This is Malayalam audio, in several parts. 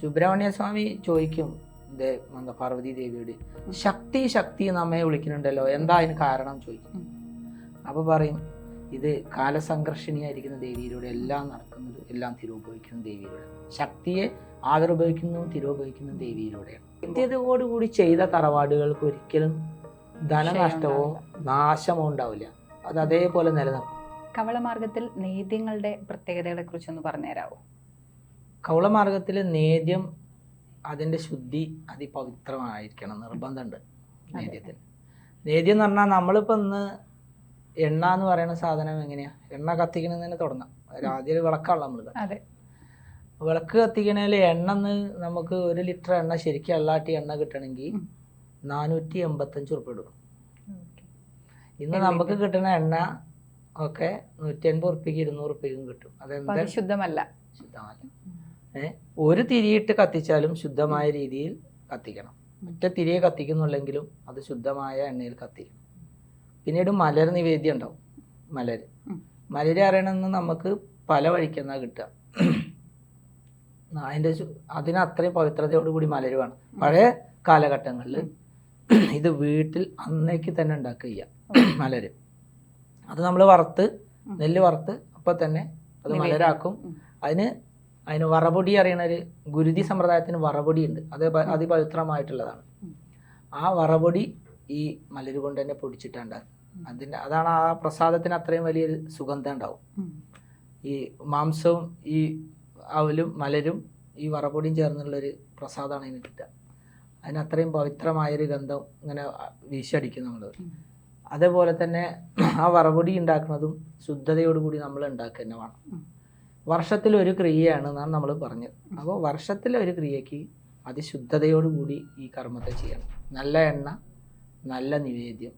സുബ്രഹ്മണ്യ സ്വാമി ചോദിക്കും ഇതേ എന്താ പാർവതി ദേവിയോട് ശക്തി ശക്തി നമ്മെ വിളിക്കുന്നുണ്ടല്ലോ എന്താ അതിന് കാരണം ചോദിക്കും. അപ്പോൾ അപ്പൊ പറയും ഇത് കാലസംഘർഷിണിയായിരിക്കുന്ന ദേവിയിലൂടെ എല്ലാം നടക്കുന്നത് എല്ലാം തിരുപയോഗിക്കുന്ന ദേവിയിലൂടെ ശക്തിയെ ആവിർഭവിക്കുന്നതും തിരുപയോഗിക്കുന്ന ദേവിയിലൂടെയാണ് നിത്യതയോടുകൂടി ചെയ്ത തറവാടുകൾക്ക് ഒരിക്കലും ധനനഷ്ടമോ നാശമോ ഉണ്ടാവില്ല. അത് അതേപോലെ നിലനിർത്തും. കവളമാർഗത്തിൽ നീതിങ്ങളുടെ പ്രത്യേകതകളെ കുറിച്ചൊന്ന് പറഞ്ഞുതരാവോ? കൗളമാർഗത്തിൽ നേദ്യം അതിന്റെ ശുദ്ധി അതിപവിത്രമായിരിക്കണം. നിർബന്ധമുണ്ട് നേദ്യത്തിൽ നേദ്യം എന്ന് പറഞ്ഞാൽ നമ്മളിപ്പോൾ ഇന്ന് എണ്ണ എന്ന് പറയുന്ന സാധനം എങ്ങനെയാ? എണ്ണ കത്തിക്കണമെന്ന് തന്നെ തുടങ്ങാം. ആദ്യം വിളക്കാണല്ലോ നമ്മൾ അതെ. വിളക്ക് കത്തിക്കണേൽ എണ്ണ എന്ന് നമുക്ക് ഒരു ലിറ്റർ എണ്ണ ശരിക്കും അല്ലാട്ടി എണ്ണ കിട്ടണമെങ്കിൽ. നാനൂറ്റി എൺപത്തഞ്ച് ഉറുപ്പ് ഇടും ഇന്ന് നമുക്ക് കിട്ടുന്ന എണ്ണ ഒക്കെ നൂറ്റി അൻപത് ഉറുപ്പിക്ക് ഇരുന്നൂറ് ഉറുപ്പിക്കും കിട്ടും. അതെന്താ? അത് ശുദ്ധമല്ല. ശുദ്ധമല്ല. ഒരു തിരിയിട്ട് കത്തിച്ചാലും ശുദ്ധമായ രീതിയിൽ കത്തിക്കണം. ഒറ്റ തിരിയെ കത്തിക്കുന്നുണ്ടെങ്കിലും അത് ശുദ്ധമായ എണ്ണയിൽ കത്തിക്കണം. പിന്നീട് മലർ നിവേദ്യം ഉണ്ടാവും. മലർ ഉം. മലര് അറിയണമെന്ന് നമുക്ക് പല വഴിക്കെന്നാ കിട്ടുക. അതിന്റെ അതിന് അത്രയും പവിത്രതയോട് കൂടി മലര് വേണം. പഴയ കാലഘട്ടങ്ങളിൽ ഇത് വീട്ടിൽ അന്നേക്ക് തന്നെ ഉണ്ടാക്കുക മലര്. അത് നമ്മൾ വറുത്ത് നെല്ല് വറുത്ത് അപ്പം തന്നെ അത് മലരാക്കും. അതിന് അതിന് വറപൊടി അറിയണ ഒരു ഗുരുതി സമ്പ്രദായത്തിന് വറപൊടി ഉണ്ട്. അത് അതിപവിത്രമായിട്ടുള്ളതാണ്. ആ വറപൊടി ഈ മലര് കൊണ്ട് തന്നെ പൊടിച്ചിട്ടുണ്ടാകും ഉം. അതിന്റെ അതാണ് ആ പ്രസാദത്തിന് അത്രയും വലിയൊരു സുഗന്ധം ഉണ്ടാവും. ഈ മാംസവും ഈ അവലും മലരും ഈ വറപൊടിയും ചേർന്നുള്ളൊരു പ്രസാദമാണ് ഇതിന് കിട്ടുക. അതിന് അത്രയും പവിത്രമായൊരു ഗന്ധം ഇങ്ങനെ വീശടിക്കും നമ്മൾ അതേപോലെ തന്നെ ആ വറപൊടി ഉണ്ടാക്കുന്നതും ശുദ്ധതയോടുകൂടി നമ്മൾ ഉണ്ടാക്കുക തന്നെ വേണം. ഒരു ക്രിയയാണ് എന്നാണ് നമ്മൾ പറഞ്ഞത്. അപ്പോൾ വർഷത്തിലെ ഒരു ക്രിയയ്ക്ക് അതിശുദ്ധതയോടുകൂടി ഈ കർമ്മത്തെ ചെയ്യണം. നല്ല എണ്ണ നല്ല നിവേദ്യം.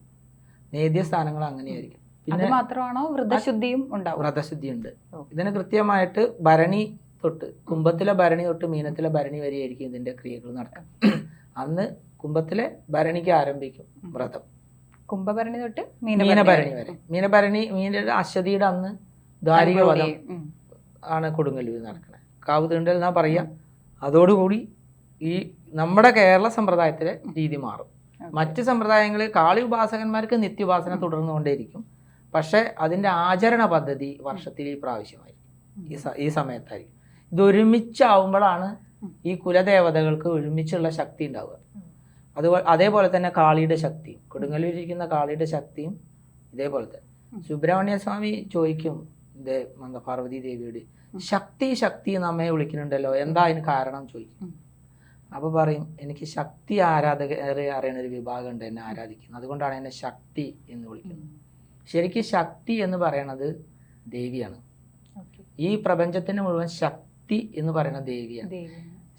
നേദ്യസ്ഥാനങ്ങൾ അങ്ങനെയായിരിക്കും. പിന്നെ മാത്രമാണോ വ്രതശുദ്ധിയും ഉണ്ടാവും വ്രതശുദ്ധി ഉണ്ട്. ഇതിന് കൃത്യമായിട്ട് ഭരണി തൊട്ട് കുംഭത്തിലെ ഭരണി തൊട്ട് മീനത്തിലെ ഭരണി വരെയായിരിക്കും ഇതിന്റെ ക്രിയകൾ നടക്കുക. അന്ന് കുംഭത്തിലെ ഭരണിക്ക് ആരംഭിക്കും വ്രതം. കുംഭഭരണി തൊട്ട് മീനഭരണി വരെ. മീനഭരണി മീനയുടെ അശ്വതിയുടെ അന്ന് ധാരിക വധം. ആണ് കൊടുങ്ങല്ലൂർ നടക്കുന്നത് കാവ് തീണ്ടൽ എന്നാ പറയാ. അതോടുകൂടി ഈ നമ്മുടെ കേരള സമ്പ്രദായത്തിലെ രീതി മാറും. മറ്റ് സമ്പ്രദായങ്ങളിൽ കാളി ഉപാസകന്മാർക്ക് നിത്യോപാസന തുടർന്നുകൊണ്ടേയിരിക്കും പക്ഷേ അതിന്റെ ആചരണ പദ്ധതി വർഷത്തിൽ ഈ പ്രാവശ്യമായിരിക്കും. ഈ സ- ഈ സമയത്തായിരിക്കും. ഇത് ഒരുമിച്ചാവുമ്പോഴാണ് ഈ കുലദേവതകൾക്ക് ഒരുമിച്ചുള്ള ശക്തി ഉണ്ടാവുക. അതുപോലെ അതേപോലെ തന്നെ കാളിയുടെ ശക്തി കൊടുങ്ങല്ലൂരിരിക്കുന്ന കാളിയുടെ ശക്തിയും ഇതേപോലെ തന്നെ. സുബ്രഹ്മണ്യ സ്വാമി ചോദിക്കും എന്താ പാർവതി ദേവിയോട് ശക്തി ശക്തി നമ്മെ വിളിക്കുന്നുണ്ടല്ലോ എന്താ അതിന് കാരണം? ചോദിക്കും. അപ്പോൾ അപ്പൊ പറയും എനിക്ക് ശക്തി ആരാധകരെ അറിയണ ഒരു വിഭാഗം ഉണ്ട് എന്നെ ആരാധിക്കുന്നത് അതുകൊണ്ടാണ് എന്നെ ശക്തി എന്ന് വിളിക്കുന്നത്. ശരിക്കും ശക്തി എന്ന് പറയണത് ദേവിയാണ്. ഈ പ്രപഞ്ചത്തിന് മുഴുവൻ ശക്തി എന്ന് പറയുന്ന ദേവിയാണ്.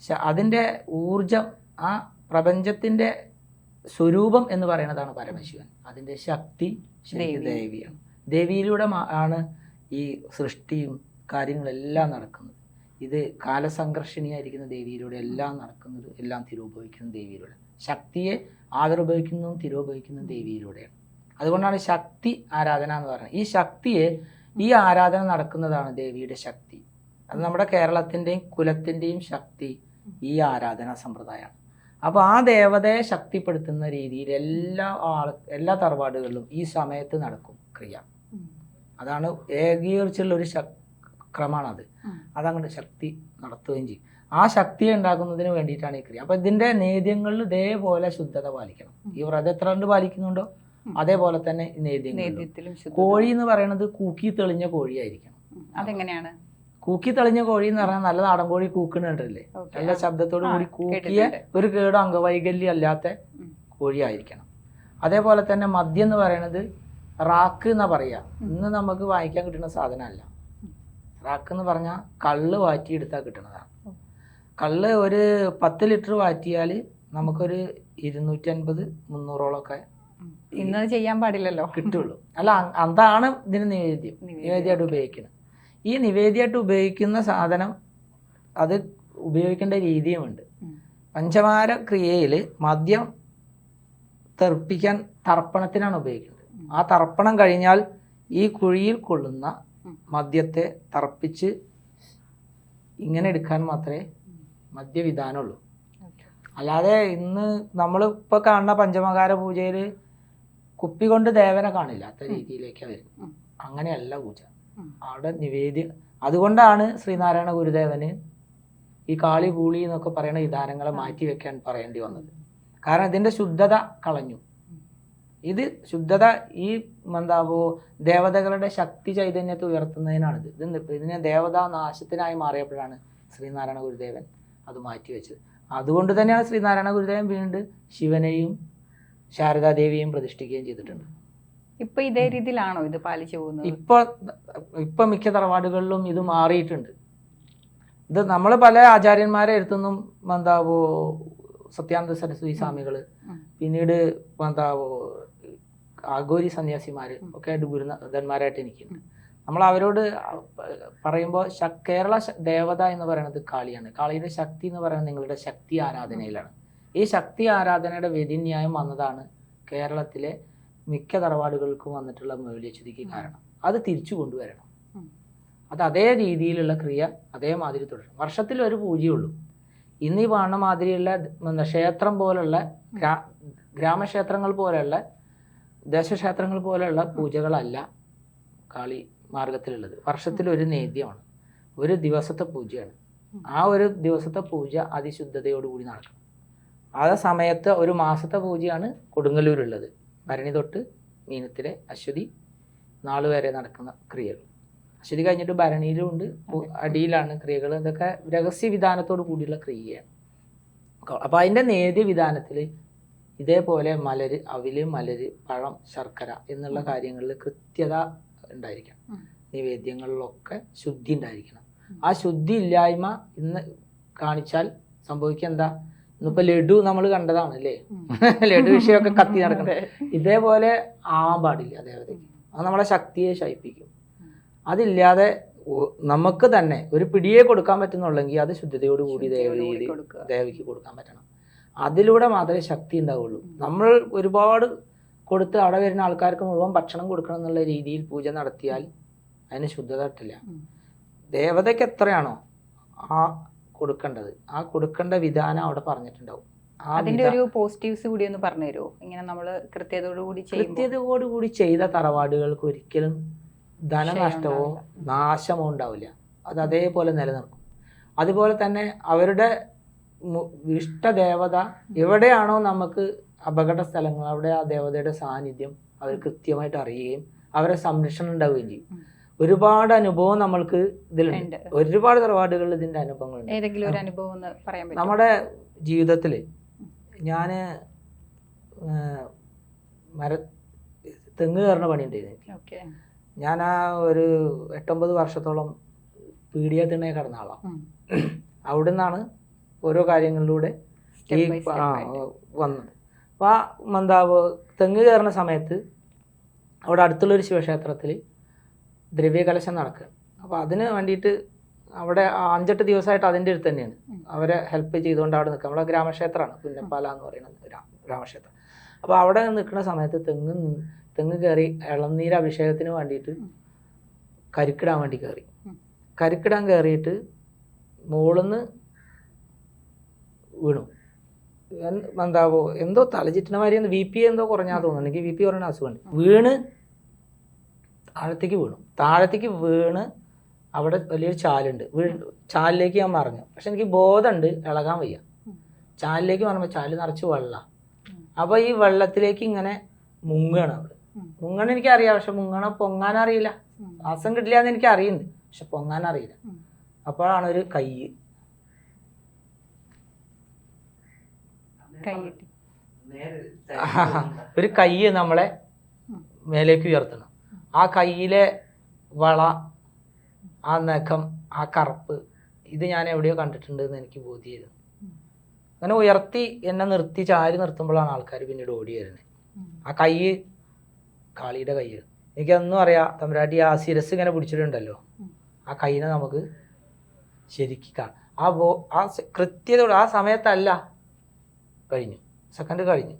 അതിന്റെ അതിന്റെ ഊർജം ആ പ്രപഞ്ചത്തിന്റെ സ്വരൂപം എന്ന് പറയുന്നതാണ് പരമശിവൻ. അതിന്റെ ശക്തി. ദേവിയാണ്. ദേവിയിലൂടെ ആണ് ഈ സൃഷ്ടിയും കാര്യങ്ങളെല്ലാം നടക്കുന്നത്. ഇത് കാലസംഘർഷിണിയായിരിക്കുന്ന ദേവിയിലൂടെ എല്ലാം നടക്കുന്നത് എല്ലാം തിരുപയോഗിക്കുന്ന ദേവിയിലൂടെ. ശക്തിയെ ആവിർഭവിക്കുന്നതും തിരുപയോഗിക്കുന്നതും ദേവിയിലൂടെയാണ്. അതുകൊണ്ടാണ് ശക്തി ആരാധന എന്ന് പറയുന്നത്. ഈ ശക്തിയെ ഈ ആരാധന നടക്കുന്നതാണ് ദേവിയുടെ ശക്തി. അത് നമ്മുടെ കേരളത്തിന്റെയും കുലത്തിന്റെയും ശക്തി ഈ ആരാധന സമ്പ്രദായമാണ്. അപ്പോൾ ആ ദേവതയെ ശക്തിപ്പെടുത്തുന്ന രീതിയിൽ എല്ലാ ആൾ എല്ലാ തറവാടുകളിലും ഈ സമയത്ത് നടക്കും ക്രിയ. അതാണ് ഏകീകരിച്ചുള്ള ഒരു ശക് ക്രമമാണത്. അതങ്ങനെ അതങ്ങോട്ട് ശക്തി നടത്തുകയും ചെയ്യും. ആ ശക്തി ഉണ്ടാക്കുന്നതിന് വേണ്ടിയിട്ടാണ് ഈ ക്രിയ. അപ്പോൾ ഇതിന്റെ നേദ്യങ്ങളിൽ ഇതേപോലെ ശുദ്ധത പാലിക്കണം. ഈ വ്രതം എത്ര കണ്ട് പാലിക്കുന്നുണ്ടോ? അതേപോലെ തന്നെ നേദ്യങ്ങളിലും. കോഴി എന്ന് പറയുന്നത് കൂക്കി തെളിഞ്ഞ കോഴിയായിരിക്കണം. അതെങ്ങനെയാണ്? കൂക്കി തെളിഞ്ഞ കോഴി എന്ന് പറഞ്ഞാൽ നല്ല നാടൻ കോഴി കൂക്കുന്നുണ്ടല്ലേ നല്ല ശബ്ദത്തോടു കൂടി കൂക്കിയ ഒരു കേടോ അംഗവൈകല്യം അല്ലാത്ത. കോഴിയായിരിക്കണം. അതേപോലെ തന്നെ മദ്യം എന്ന് പറയുന്നത് റാക്ക് എന്നാ പറയാ ഉം. ഇന്ന് നമുക്ക് വാങ്ങിക്കാൻ കിട്ടുന്ന സാധനമല്ല. റാക്ക് എന്ന് പറഞ്ഞാൽ കള്ള് വാറ്റിയെടുത്താൽ കിട്ടുന്നതാണ് കള്ള് ഒരു പത്ത് ലിറ്റർ വാറ്റിയാൽ നമുക്കൊരു ഇരുന്നൂറ്റൻപത് മുന്നൂറോളൊക്കെ ഇന്ന് ചെയ്യാൻ പാടില്ലല്ലോ കിട്ടുള്ളൂ അല്ല അതാണ് ഇതിന് നിവേദ്യം നിവേദ്യം. നിവേദ്യമായിട്ട് ഉപയോഗിക്കുന്നത് ഈ നിവേദ്യമായിട്ട് ഉപയോഗിക്കുന്ന സാധനം അത് ഉപയോഗിക്കേണ്ട രീതിയുമുണ്ട്. പഞ്ചമാര ക്രിയയിൽ മദ്യം തെറിപ്പിക്കാൻ തർപ്പണത്തിനാണ് ഉപയോഗിക്കുന്നത്. ആ തർപ്പണം കഴിഞ്ഞാൽ ഈ കുഴിയിൽ കൊള്ളുന്ന. മദ്യത്തെ തർപ്പിച്ച് ഇങ്ങനെ എടുക്കാൻ മാത്രമേ മദ്യവിധാനമുള്ളൂ. അല്ലാതെ ഇന്ന് നമ്മൾ ഇപ്പോൾ കാണുന്ന പഞ്ചമകാര പൂജയിൽ കുപ്പി കൊണ്ട് ദേവനെ കാണില്ല അത്ത രീതിയിലേക്ക് വരും ഉം. അങ്ങനെയല്ല പൂജ. അവിടെ നിവേദ്യ അതുകൊണ്ടാണ് ശ്രീനാരായണ ഗുരുദേവന് ഈ കാളി കൂളി എന്നൊക്കെ പറയുന്ന വിധാനങ്ങളെ മാറ്റി വെക്കാൻ പറയേണ്ടി വന്നത് കാരണം ഇതിന്റെ ശുദ്ധത കളഞ്ഞു ഇത് ശുദ്ധത ഈ എന്താവോ ദേവതകളുടെ ശക്തി ചൈതന്യത്തെ ഉയർത്തുന്നതിനാണിത്. ഇത് ഇതിനെ ദേവതാ നാശത്തിനായി മാറിയപ്പോഴാണ് ശ്രീനാരായണ ഗുരുദേവൻ അത് മാറ്റിവെച്ചത്. അതുകൊണ്ട് തന്നെയാണ് ശ്രീനാരായണ ഗുരുദേവൻ വീണ്ടും ശിവനെയും ശാരദാദേവിയെയും പ്രതിഷ്ഠിക്കുകയും ചെയ്തിട്ടുണ്ട്. ഇപ്പൊ ഇതേ രീതിയിലാണോ ഇത് പാലിച്ചു പോകുന്നത്? ഇപ്പൊ ഇപ്പൊ മിക്ക തറവാടുകളിലും ഇത് മാറിയിട്ടുണ്ട്. ഇത് നമ്മൾ പല ആചാര്യന്മാരെ എടുത്തുനിന്നും എന്താവോ സത്യാനന്ദ സരസ്വതി സ്വാമികൾ പിന്നീട് എന്താവോ ആഗോരി സന്യാസിമാർ ഒക്കെ ആയിട്ട് ഗുരുനാഥന്മാരായിട്ട് എനിക്കുണ്ട് നമ്മൾ അവരോട് പറയുമ്പോൾ കേരള ദേവത എന്ന് പറയുന്നത് കാളിയാണ്. കാളിയുടെ ശക്തി എന്ന് പറയുന്നത് നിങ്ങളുടെ ശക്തി ആരാധനയിലാണ്. ഈ ശക്തി ആരാധനയുടെ വ്യതിന്യായം വന്നതാണ് കേരളത്തിലെ മിക്ക തറവാടുകൾക്കും വന്നിട്ടുള്ള മൂല്യച്യുതിക്ക് കാരണം. അത് തിരിച്ചു കൊണ്ടുവരണം. അത് അതേ രീതിയിലുള്ള ക്രിയ അതേമാതിരി തുടരും വർഷത്തിൽ ഒരു പൂജയുള്ളൂ. ഇന്ന് ഈ കാണുന്ന മാതിരിയുള്ള ക്ഷേത്രം പോലുള്ള ഗ്രാ ഗ്രാമക്ഷേത്രങ്ങൾ പോലെയുള്ള ദേശക്ഷേത്രങ്ങൾ പോലെയുള്ള പൂജകളല്ല കാളി മാർഗത്തിലുള്ളത്. വർഷത്തിൽ ഒരു നേദ്യമാണ്. ഒരു ദിവസത്തെ പൂജയാണ്. ആ ഒരു ദിവസത്തെ പൂജ അതിശുദ്ധതയോടുകൂടി നടക്കും. ആ സമയത്ത് ഒരു മാസത്തെ പൂജയാണ് കൊടുങ്ങല്ലൂരുള്ളത്. ഭരണി തൊട്ട് മീനത്തിലെ അശ്വതി നാളു വരെ നടക്കുന്ന ക്രിയകൾ. അശ്വതി കഴിഞ്ഞിട്ട് ഭരണിയിലും ഉണ്ട്. അടിയിലാണ് ക്രിയകൾ. ഇതൊക്കെ രഹസ്യ വിധാനത്തോട് കൂടിയുള്ള ക്രിയയാണ്. അപ്പോൾ അതിന്റെ നേദ്യ വിധാനത്തിൽ ഇതേപോലെ മലര് അവിൽ മലര് പഴം ശർക്കര എന്നുള്ള കാര്യങ്ങളിൽ കൃത്യത ഉണ്ടായിരിക്കണം. നിവേദ്യങ്ങളിലൊക്കെ ശുദ്ധി ഉണ്ടായിരിക്കണം. ആ ശുദ്ധി ഇല്ലായ്മ ഇന്ന് കാണിച്ചാൽ സംഭവിക്കുക എന്താ? ഇന്നിപ്പോ ലഡു നമ്മൾ കണ്ടതാണ് അല്ലേ. ലഡു വിഷയമൊക്കെ കത്തി നടക്കണ്ടേ ഇതേപോലെ ആവാൻ പാടില്ല ദേവതയ്ക്ക് അത് നമ്മളെ ശക്തിയെ ശയിപ്പിക്കും. അതില്ലാതെ നമുക്ക് തന്നെ ഒരു പിടിയെ കൊടുക്കാൻ പറ്റുന്നുള്ളെങ്കിൽ അത് ശുദ്ധതയോട് കൂടി ശുദ്ധിയോടുകൂടി ദേവതയിൽ കൊടുക്കുക. ദേവിക്ക് കൊടുക്കാൻ പറ്റണം. അതിലൂടെ മാത്രമേ ശക്തി ഉണ്ടാവുള്ളൂ. നമ്മൾ ഒരുപാട് കൊടുത്ത് അവിടെ വരുന്ന ആൾക്കാർക്ക് മുഴുവൻ ഭക്ഷണം കൊടുക്കണം എന്നുള്ള രീതിയിൽ പൂജ നടത്തിയാൽ അതിന് ശുദ്ധത കിട്ടില്ല. ദേവതയ്ക്ക് എത്രയാണോ ആ കൊടുക്കേണ്ടത്. ആ കൊടുക്കേണ്ട വിധാനം അവിടെ പറഞ്ഞിട്ടുണ്ടാവും. അതിന്റെ ഒരു പോസിറ്റീവ്സ് കൂടി ഒന്ന് പറഞ്ഞു തരുമോ? ഇങ്ങനെ നമ്മൾ കൃത്യതയോടുകൂടി കൃത്യതയോടുകൂടി ചെയ്ത തറവാടുകൾക്ക് ഒരിക്കലും ധനനഷ്ടമോ നാശമോ ഉണ്ടാവില്ല. അത് അതേപോലെ നിലനിൽക്കും അതുപോലെ തന്നെ അവരുടെ ഇഷ്ടദേവത എവിടെയാണോ നമുക്ക് അപകട സ്ഥലങ്ങൾ അവിടെ ആ ദേവതയുടെ സാന്നിധ്യം അവർ കൃത്യമായിട്ട് അറിയുകയും അവരെ സംരക്ഷണം ഉണ്ടാവുകയും ചെയ്യും. ഒരുപാട് അനുഭവം നമ്മൾക്ക് ഇതിലുണ്ട്. ഒരുപാട് തറവാടുകളിൽ ഇതിന്റെ അനുഭവങ്ങളുണ്ട്. ഏതെങ്കിലും ഒരു അനുഭവം പറയാൻ നമ്മുടെ ജീവിതത്തിൽ ഞാൻ മര തെങ്ങ് കയറുന്ന എനിക്ക്. ഓക്കെ. ഞാൻ ആ ഒരു എട്ടൊമ്പത് വർഷത്തോളം പീഡിയ തിണ്ണയെ കടന്ന ആളാണ് അവിടെ നിന്നാണ് ഓരോ കാര്യങ്ങളിലൂടെ ഈ വന്നത് അപ്പോൾ ആ എന്താ തെങ്ങ് കയറുന്ന സമയത്ത് അവിടെ അടുത്തുള്ള ഒരു ശിവക്ഷേത്രത്തിൽ ദ്രവ്യകലശം നടക്കുക. അപ്പോൾ അതിന് വേണ്ടിയിട്ട് അവിടെ അഞ്ചെട്ട് ദിവസമായിട്ട് അതിന്റെ അടുത്ത് തന്നെയാണ്. അവരെ ഹെൽപ്പ് ചെയ്തുകൊണ്ട് അവിടെ നിൽക്കുക. നമ്മുടെ ഗ്രാമക്ഷേത്രമാണ്. പുന്നപ്പാല എന്ന് പറയുന്നത് ഗ്രാമക്ഷേത്രം. അപ്പോൾ അവിടെ നിൽക്കുന്ന സമയത്ത് തെങ്ങ് തെങ്ങ് കയറി ഇളനീര് അഭിഷേകത്തിന് വേണ്ടിയിട്ട് കരുക്കിടാൻ വേണ്ടി കയറി. കരുക്കിടാൻ കയറിയിട്ട് മുകളിൽ മുകളിന്ന് വീണു. എന്താവോ എന്തോ തലചിറ്റിന മാതിരി വി പി എന്തോ കുറഞ്ഞാൽ തോന്നുന്നു. എനിക്ക് വി പി കുറഞ്ഞ അസുഖമുണ്ട് വീണ് താഴത്തേക്ക് വീണു. താഴത്തേക്ക് വീണ് അവിടെ വലിയൊരു ചാലുണ്ട്. വീ ചാലിലേക്ക് ഞാൻ മറിഞ്ഞു. പക്ഷെ എനിക്ക് ബോധമുണ്ട് ഇളകാൻ വയ്യ. ചാലിലേക്ക് മറിഞ്ഞപ്പോൾ ചാൽ നിറച്ച് വെള്ളം. അപ്പോൾ ഈ വെള്ളത്തിലേക്ക് ഇങ്ങനെ മുങ്ങണം അവിടെ. മുങ്ങണം എനിക്കറിയാം. പക്ഷെ മുങ്ങണ പൊങ്ങാൻ അറിയില്ല ഉം. ശ്വാസം കിട്ടില്ല എന്ന് എനിക്ക് അറിയുന്നുണ്ട് പക്ഷെ പൊങ്ങാൻ അറിയില്ല അപ്പോഴാണ് ഒരു കൈ ഒരു കൈ നമ്മളെ. മേലേക്ക് ഉയർത്തണം. ആ കയ്യിലെ വള ആ നഖം ആ കറുപ്പ് ഇത് ഞാൻ എവിടെയോ കണ്ടിട്ടുണ്ട് എന്ന് എനിക്ക് ബോധ്യം. അങ്ങനെ ഉയർത്തി എന്നെ നിർത്തി ചാരി നിർത്തുമ്പോഴാണ് ആൾക്കാർ പിന്നീട് ഓടി വരുന്നത്. ആ കൈ കാളിയുടെ കൈ. എനിക്കൊന്നും അറിയാം. തമ്പുരാട്ടി ആ ശിരസ് ഇങ്ങനെ പിടിച്ചിട്ടുണ്ടല്ലോ. ആ കൈനെ നമുക്ക് ശരിക്ക് കാണാം. ആ ബോ ആ കൃത്യതയോടെ ആ സമയത്തല്ല കഴിഞ്ഞു. സെക്കൻഡ് കഴിഞ്ഞു.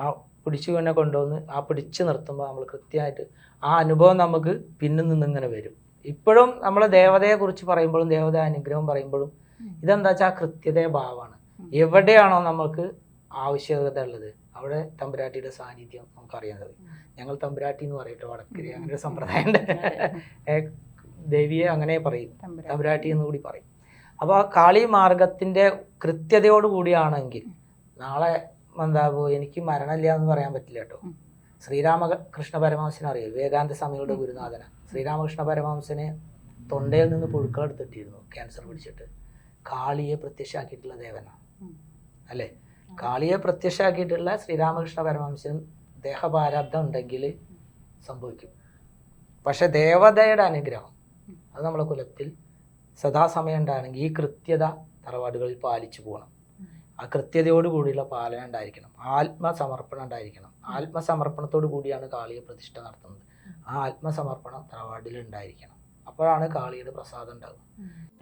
ആ പിടിച്ചു തന്നെ കൊണ്ടുവന്ന് ആ പിടിച്ചു നിർത്തുമ്പോൾ നമ്മൾ കൃത്യമായിട്ട് ആ അനുഭവം നമുക്ക് പിന്നിൽ നിന്ന് ഇങ്ങനെ വരും. ഇപ്പോഴും നമ്മൾ ദേവതയെക്കുറിച്ച് പറയുമ്പോഴും ദേവത അനുഗ്രഹം പറയുമ്പോഴും ഇതെന്താ വെച്ചാൽ കൃത്യതയ ഭാവമാണ് എവിടെയാണോ നമുക്ക് ആവശ്യകത ഉള്ളത് അവിടെ തമ്പുരാട്ടിയുടെ സാന്നിധ്യം നമുക്കറിയാൻ അറിയേണ്ടത് ഞങ്ങൾ തമ്പുരാട്ടി എന്ന് പറയട്ടെ വടക്കരി അങ്ങനെ ഒരു സമ്പ്രദായം. ദേവിയെ അങ്ങനെ പറയും. തമ്പുരാട്ടി എന്ന് കൂടി പറയും. അപ്പോൾ ആ കാളി മാർഗത്തിന്റെ കൃത്യതയോട് കൂടിയാണെങ്കിൽ നാളെ എന്താ എനിക്ക് മരണമില്ല എന്ന് പറയാൻ പറ്റില്ല കേട്ടോ. ശ്രീരാമകൃഷ്ണ പരമഹംസനെ അറിയാം? വിവേകാനന്ദ സ്വാമിയുടെ ഗുരുനാഥന. ശ്രീരാമകൃഷ്ണ പരമഹംസനെ തൊണ്ടയിൽ നിന്ന് പുഴുക്കൾ എടുത്തിട്ടിരുന്നു ക്യാൻസർ പിടിച്ചിട്ട്. കാളിയെ പ്രത്യക്ഷമാക്കിയിട്ടുള്ള ദേവനാണ് അല്ലേ? കാളിയെ പ്രത്യക്ഷമാക്കിയിട്ടുള്ള ശ്രീരാമകൃഷ്ണ പരമഹംസനും ദേഹപാരാബ്ദം ഉണ്ടെങ്കിൽ സംഭവിക്കും. പക്ഷെ ദേവതയുടെ അനുഗ്രഹം അത് നമ്മളെ കുലത്തിൽ സദാസമയം ഈ കൃത്യത തറവാടുകളിൽ പാലിച്ചു പോകണം. ആ കൃത്യതയോട് കൂടിയുള്ള പാലന ഉണ്ടായിരിക്കണം. ആത്മസമർപ്പണം ഉണ്ടായിരിക്കണം. ആത്മസമർപ്പണത്തോടു കൂടിയാണ് കാളിയെ പ്രതിഷ്ഠ നടത്തുന്നത്. ആ ആത്മസമർപ്പണം തറവാടിൽ ഉണ്ടായിരിക്കണം. അപ്പോഴാണ് കാളിയുടെ പ്രസാദം ഉണ്ടാകുക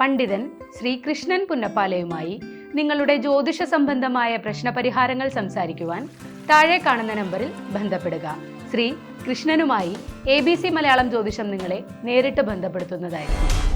പണ്ഡിതൻ ശ്രീകൃഷ്ണൻ പുന്നപ്പാലയുമായി നിങ്ങളുടെ ജ്യോതിഷ സംബന്ധമായ പ്രശ്നപരിഹാരങ്ങൾ സംസാരിക്കുവാൻ താഴെ കാണുന്ന നമ്പറിൽ ബന്ധപ്പെടുക. ശ്രീ കൃഷ്ണനുമായി എ ബി സി മലയാളം ജ്യോതിഷം നിങ്ങളെ നേരിട്ട് ബന്ധപ്പെടുത്തുന്നതായിരിക്കും.